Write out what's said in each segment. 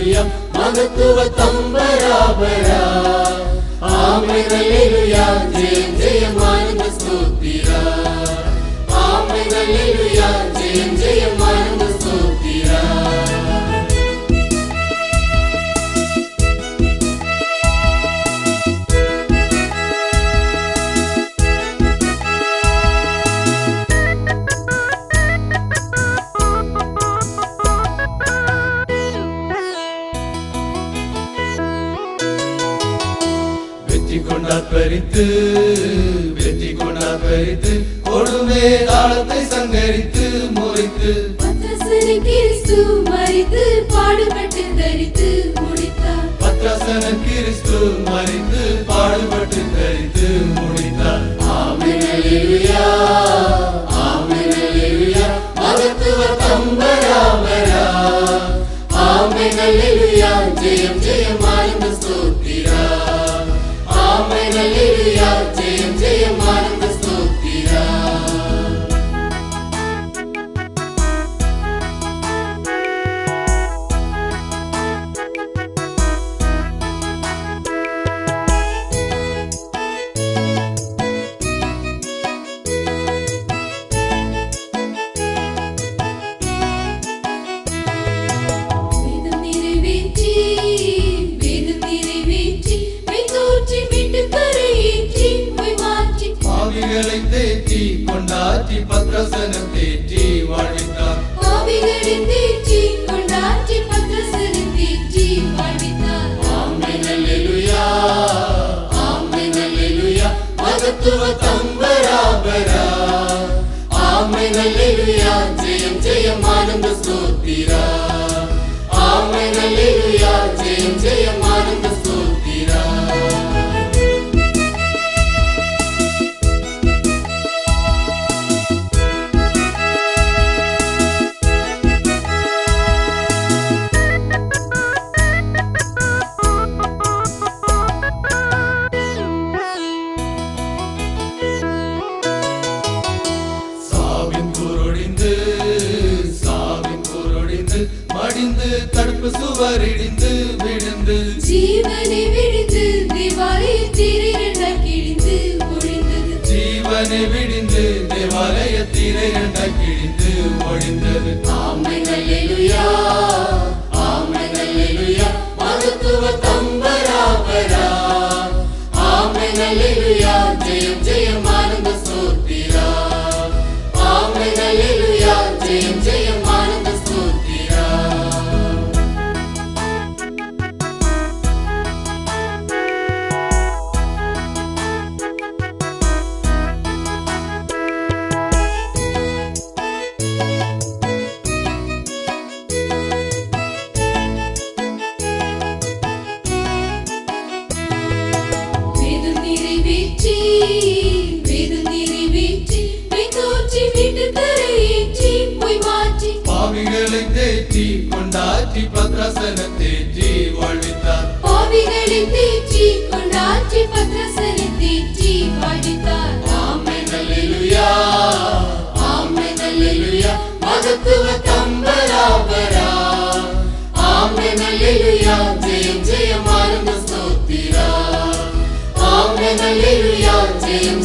ஆமென் மகத்துவ தம்பராபரா. ஆமென் அல்லேலூயா ஜெயம் ஜெயம் ஆனந்த ஸ்தோத்திரா. ஆமென் அல்லேலூயா ஜெயம் ஜெயம் பறித்து வெற்றி கொண்டா பறித்து கொடுமே தாளத்தை சங்கரித்து முறித்து. கிறிஸ்து மரித்து பாடுபட்டு தரித்து முடித்தார். பத்ராசன கிறிஸ்து மறித்து பாடுபட்டு தரித்து முடித்தார். ஆமென் அல்லேலூயா! ஆமென் அல்லேலூயா! மகத்துவ தம்பராபரா ஆமென் அல்லேலூயா! ஜெயம் ஜெயம்! அல்லேலூயா அல்லேலூயா ஜெயம் ஜெயம் ஆனந்த ஸ்தோத்திரா ஆமென் அல்லேலூயா ஜெயம் ஜெயம் over it தேற்றி கொண்டாற்றி பத்ராசன தேற்றி வாழ்வித்தார் பாவிகளை தேற்றி கொண்டாற்றி பத்ரசனை தேற்றி வாழ்வித்தார் ஆமென் அல்லேலூயா. ஆமென் அல்லேலூயா. மகத்துவ தம்பராபரா. ஆமென் அல்லேலூயா. ஜெயம் ஜெயம் ஆனந்த ஸ்தோத்திரா. ஆமென் அல்லேலூயா. ஜெயம்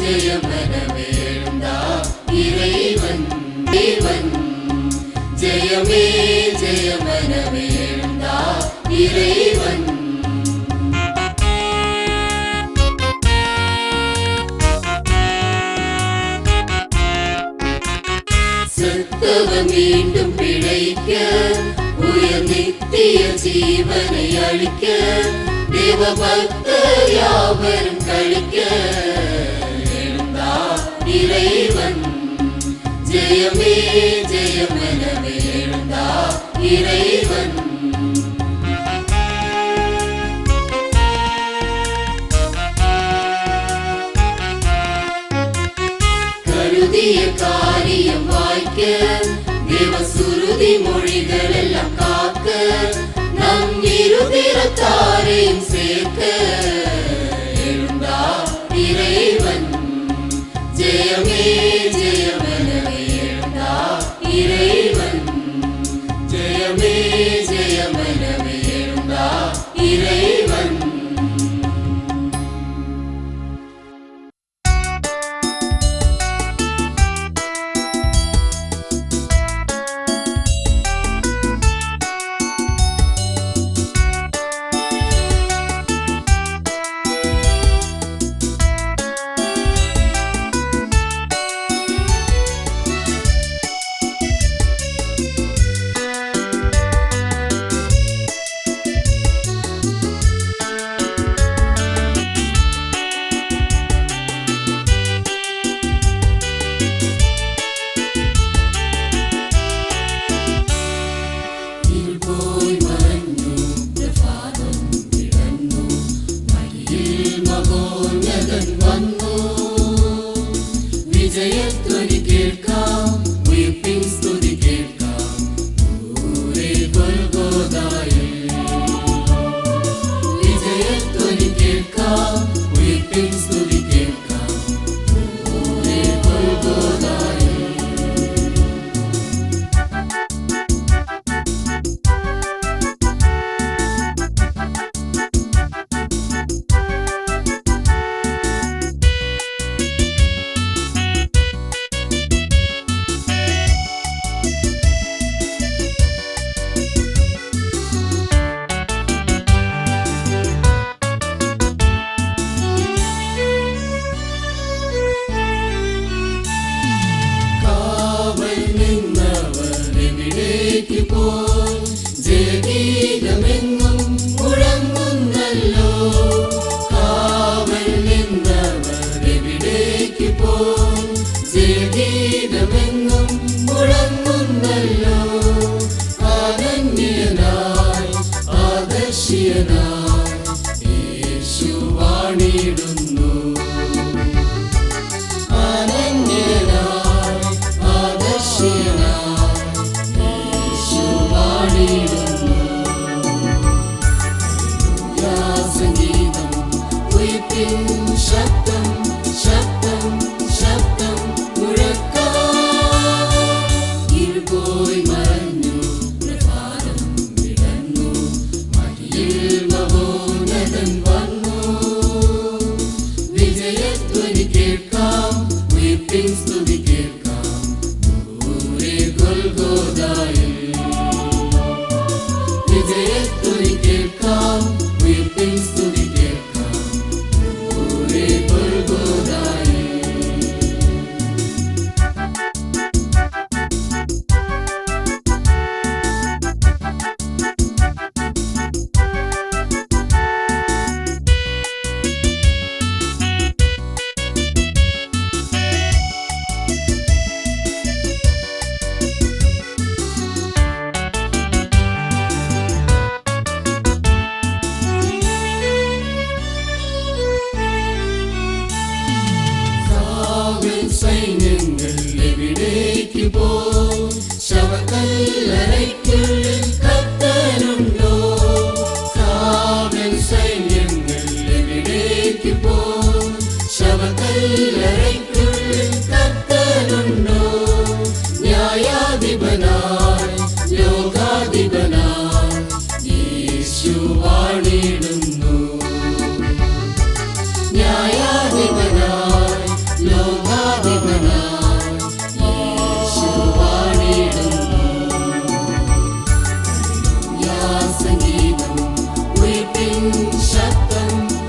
ஜெயமனமே எழுந்தா இறைவன் தேவன் ஜெயமே ஜெயமனமே எழுந்தா இறைவன். செத்தவன் மீண்டும் பிழைக்க உயர் நித்திய ஜீவனை அளிக்க தேவ பக்தர் யாவரும் கழிக்க. இறைவன். ஜெயமே ஜெயமெனவே எழுந்தா இறைவன். கருதிய காரியம் வாய்க்க தேவ சுருதி மொழிகள் எல்லாம் காக்க நம் இரு சேர்க்க. त्रिंशत् happen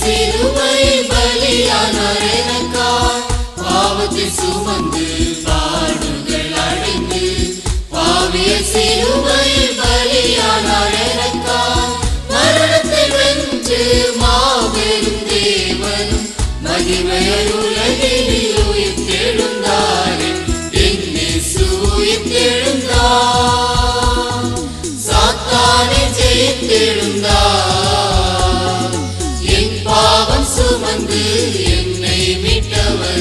see the Hallelujah.